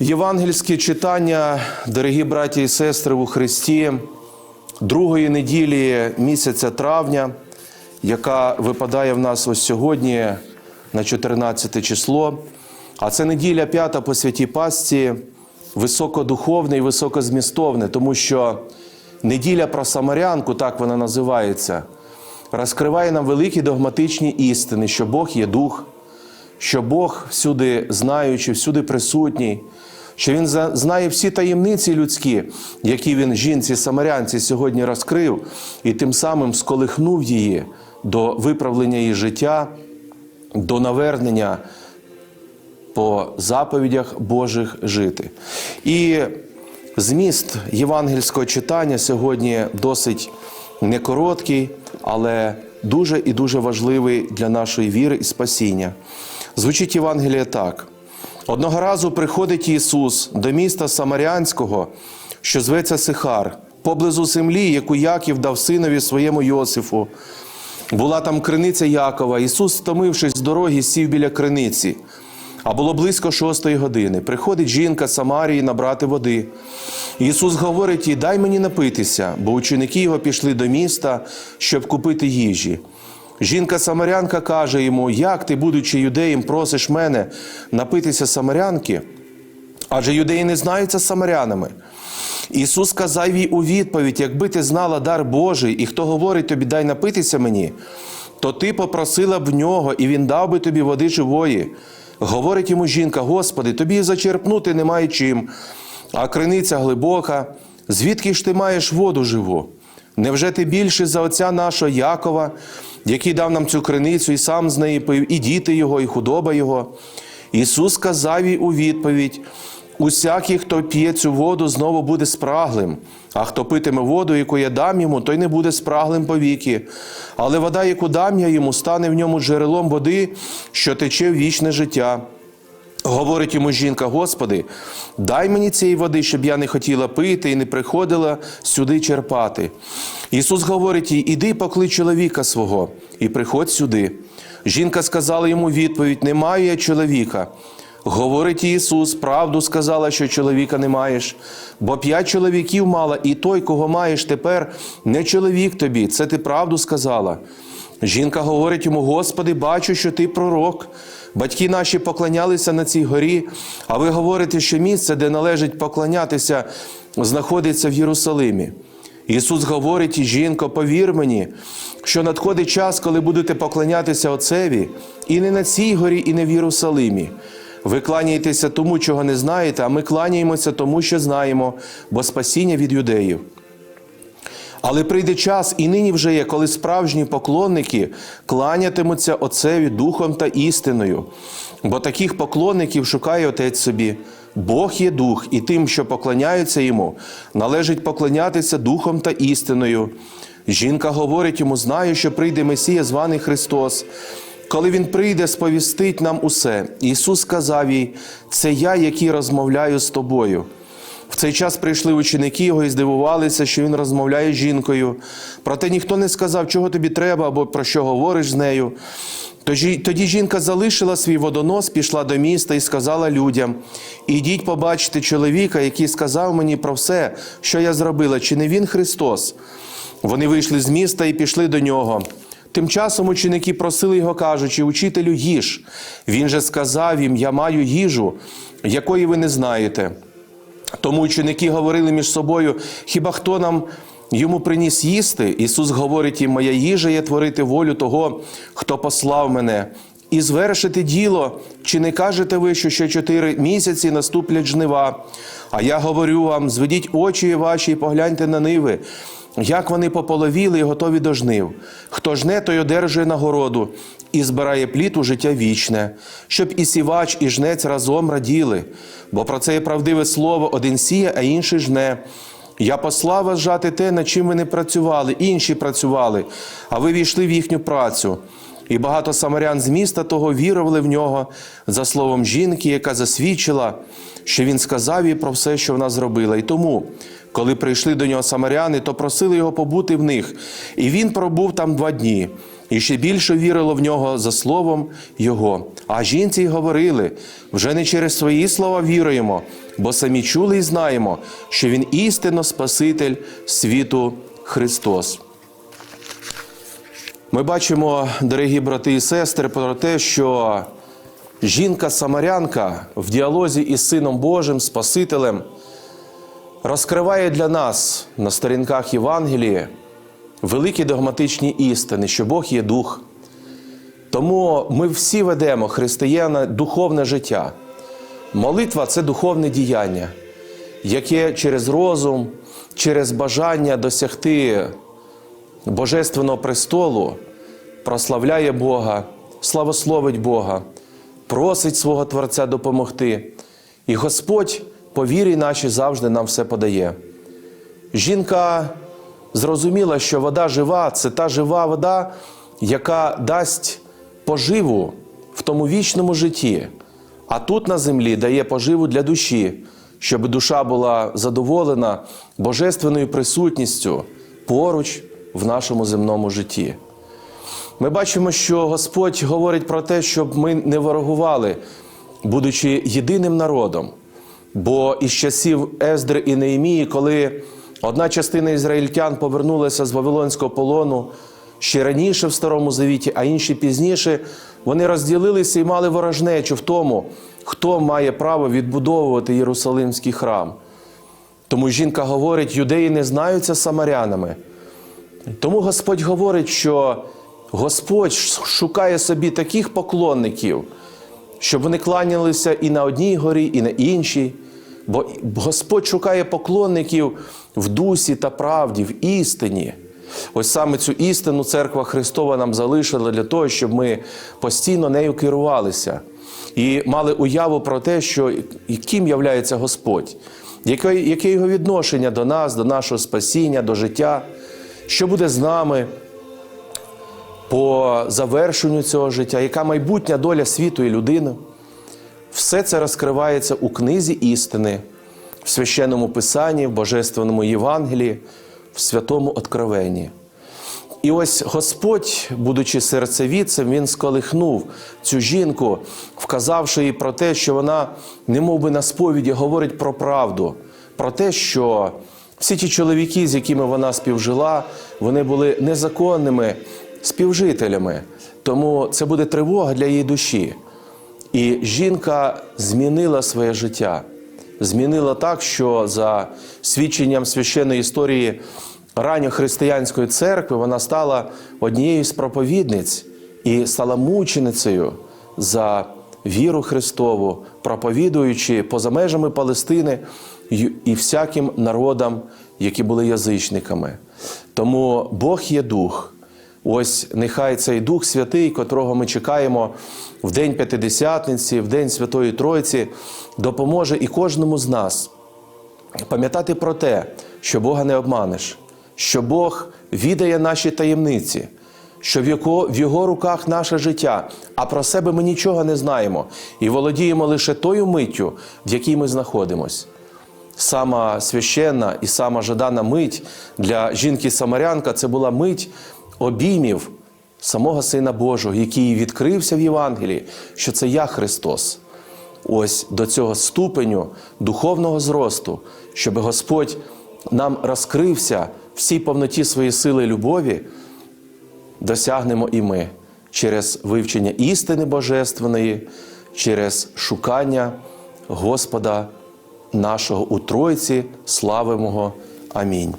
Євангельське читання, дорогі браті і сестри у Христі, другої неділі місяця травня, яка випадає в нас ось сьогодні на 14 число. А це неділя п'ята по святій Пасці, високодуховне і високозмістовне, тому що неділя про Самарянку, так вона називається, розкриває нам великі догматичні істини, що Бог є дух, що Бог всюди знаючий, всюди присутній, що Він знає всі таємниці людські, які він жінці самарянці сьогодні розкрив, і тим самим сколихнув її до виправлення її життя, до навернення по заповідях Божих жити. І зміст євангельського читання сьогодні досить не короткий, але дуже і дуже важливий для нашої віри і спасіння. Звучить Євангеліє так: одного разу приходить Ісус до міста Самарянського, що зветься Сихар, поблизу землі, яку Яків дав синові своєму Йосифу. Була там криниця Якова. Ісус, стомившись з дороги, сів біля криниці. А було близько шостої години. Приходить жінка з Самарії набрати води. Ісус говорить їй, дай мені напитися, бо ученики його пішли до міста, щоб купити їжі. Жінка Самарянка каже йому, як ти, будучи юдеєм, просиш мене напитися самарянки? Адже юдеї не знаються самарянами. Ісус сказав їй у відповідь: якби ти знала дар Божий, і хто говорить тобі, дай напитися мені, то ти попросила б в нього, і він дав би тобі води живої. Говорить йому жінка: Господи, тобі зачерпнути немає чим, а криниця глибока. Звідки ж ти маєш воду живу? Невже ти більше за отця нашого Якова, який дав нам цю криницю, і сам з неї пив, і діти його, і худоба його? Ісус сказав їй у відповідь: Усякий, хто п'є цю воду, знову буде спраглим, а хто питиме воду, яку я дам йому, той не буде спраглим повіки. Але вода, яку дам я йому, стане в ньому джерелом води, що тече в вічне життя. Говорить йому жінка, Господи, дай мені цієї води, щоб я не хотіла пити і не приходила сюди черпати. Ісус говорить їй, іди поклич чоловіка свого і приходь сюди. Жінка сказала йому відповідь: Не маю я чоловіка. Говорить Ісус, правду сказала, що чоловіка не маєш, бо п'ять чоловіків мала, і той, кого маєш тепер, не чоловік тобі, це ти правду сказала. Жінка говорить йому: Господи, бачу, що ти пророк. Батьки наші поклонялися на цій горі, а ви говорите, що місце, де належить поклонятися, знаходиться в Єрусалимі. Ісус говорить, жінко, повір мені, що надходить час, коли будете поклонятися Отцеві, і не на цій горі, і не в Єрусалимі. Ви кланяєтеся тому, чого не знаєте, а ми кланяємося тому, що знаємо, бо спасіння від юдеїв. Але прийде час, і нині вже є, коли справжні поклонники кланятимуться Отцеві духом та істиною. Бо таких поклонників шукає Отець собі. Бог є дух, і тим, що поклоняються йому, належить поклонятися духом та істиною. Жінка говорить йому: знаю, що прийде Месія, званий Христос. Коли Він прийде, сповістить нам усе. Ісус сказав їй: це я, який розмовляю з тобою. В цей час прийшли ученики його і здивувалися, що він розмовляє з жінкою. Проте ніхто не сказав, чого тобі треба або про що говориш з нею. Тоді, жінка залишила свій водонос, пішла до міста і сказала людям: Ідіть побачити чоловіка, який сказав мені про все, що я зробила, чи не він Христос. Вони вийшли з міста і пішли до нього. Тим часом ученики просили його, кажучи, учителю їж. Він же сказав їм: Я маю їжу, якої ви не знаєте. Тому ученики говорили між собою: хіба хто нам йому приніс їсти? Ісус говорить їм: Моя їжа є творити волю того, хто послав мене, і звершити діло. Чи не кажете ви, що ще чотири місяці наступлять жнива? А я говорю вам: зведіть очі ваші і погляньте на ниви. Як вони пополовіли і готові до жнив. Хто жне, той одержує нагороду і збирає плід у життя вічне, щоб і сівач, і жнець разом раділи. Бо про це є правдиве слово: один сіє, а інший жне. Я послав вас жати те, над чим ви не працювали, інші працювали, а ви війшли в їхню працю. І багато самарян з міста того вірували в нього за словом жінки, яка засвідчила, що він сказав їй про все, що вона зробила. І тому, коли прийшли до нього самаряни, то просили його побути в них. І він пробув там два дні. і ще більше вірило в нього за словом Його. А жінці й говорили: вже не через свої слова віруємо, бо самі чули і знаємо, що Він істинно Спаситель світу Христос. Ми бачимо, дорогі брати і сестри, про те, що жінка-самарянка в діалозі із Сином Божим, Спасителем, розкриває для нас на сторінках Євангелії великі догматичні істини, що Бог є дух. Тому ми всі ведемо християна духовне життя. Молитва це духовне діяння, яке через розум, через бажання досягти Божественного престолу прославляє Бога, славословить Бога, просить свого Творця допомогти. І Господь по вірі нашій завжди нам все подає. Жінка зрозуміла, що вода жива це та жива вода, яка дасть поживу в тому вічному житті, а тут на землі дає поживу для душі, щоб душа була задоволена божественною присутністю поруч в нашому земному житті. Ми бачимо, що Господь говорить про те, щоб ми не ворогували, будучи єдиним народом. Бо із часів Ездри і Неємії, коли одна частина ізраїльтян повернулася з Вавилонського полону ще раніше в Старому Завіті, а інші пізніше, вони розділилися і мали ворожнечу в тому, хто має право відбудовувати Єрусалимський храм. Тому жінка говорить: юдеї не знаються самарянами. Тому Господь говорить, що Господь шукає собі таких поклонників, щоб вони кланялися і на одній горі, і на іншій. Бо Господь шукає поклонників в дусі та правді, в істині. Ось саме цю істину церква Христова нам залишила для того, щоб ми постійно нею керувалися і мали уяву про те, що ким являється Господь, яке, яке його відношення до нас, до нашого спасіння, до життя, що буде з нами по завершенню цього життя, яка майбутня доля світу і людини. Все це розкривається у книзі істини, в священному Писанні, в Божественному Євангелії, в святому Откровенні. І ось Господь, будучи серцевідцем, Він сколихнув цю жінку, вказавши їй про те, що вона, немов би на сповіді, говорить про правду, про те, що всі ті чоловіки, з якими вона співжила, вони були незаконними співжителями. Тому це буде тривога для її душі. І жінка змінила своє життя, змінила так, що за свідченням священної історії ранньохристиянської церкви вона стала однією з проповідниць і стала мученицею за віру Христову, проповідуючи поза межами Палестини і всяким народам, які були язичниками. Тому Бог є дух. Ось нехай цей Дух Святий, котрого ми чекаємо в День П'ятидесятниці, в День Святої Тройці, допоможе і кожному з нас пам'ятати про те, що Бога не обманеш, що Бог відає наші таємниці, що в його, в його руках наше життя, а про себе ми нічого не знаємо і володіємо лише тою миттю, в якій ми знаходимось. Сама священна і сама жадана мить для жінки-самарянка це була мить обіймів самого Сина Божого, який відкрився в Євангелії, що це я Христос. Ось до цього ступеню духовного зросту, щоб Господь нам розкрився всій повноті своєї сили і любові, досягнемо і ми через вивчення істини Божественної, через шукання Господа нашого у Тройці, славимого. Амінь.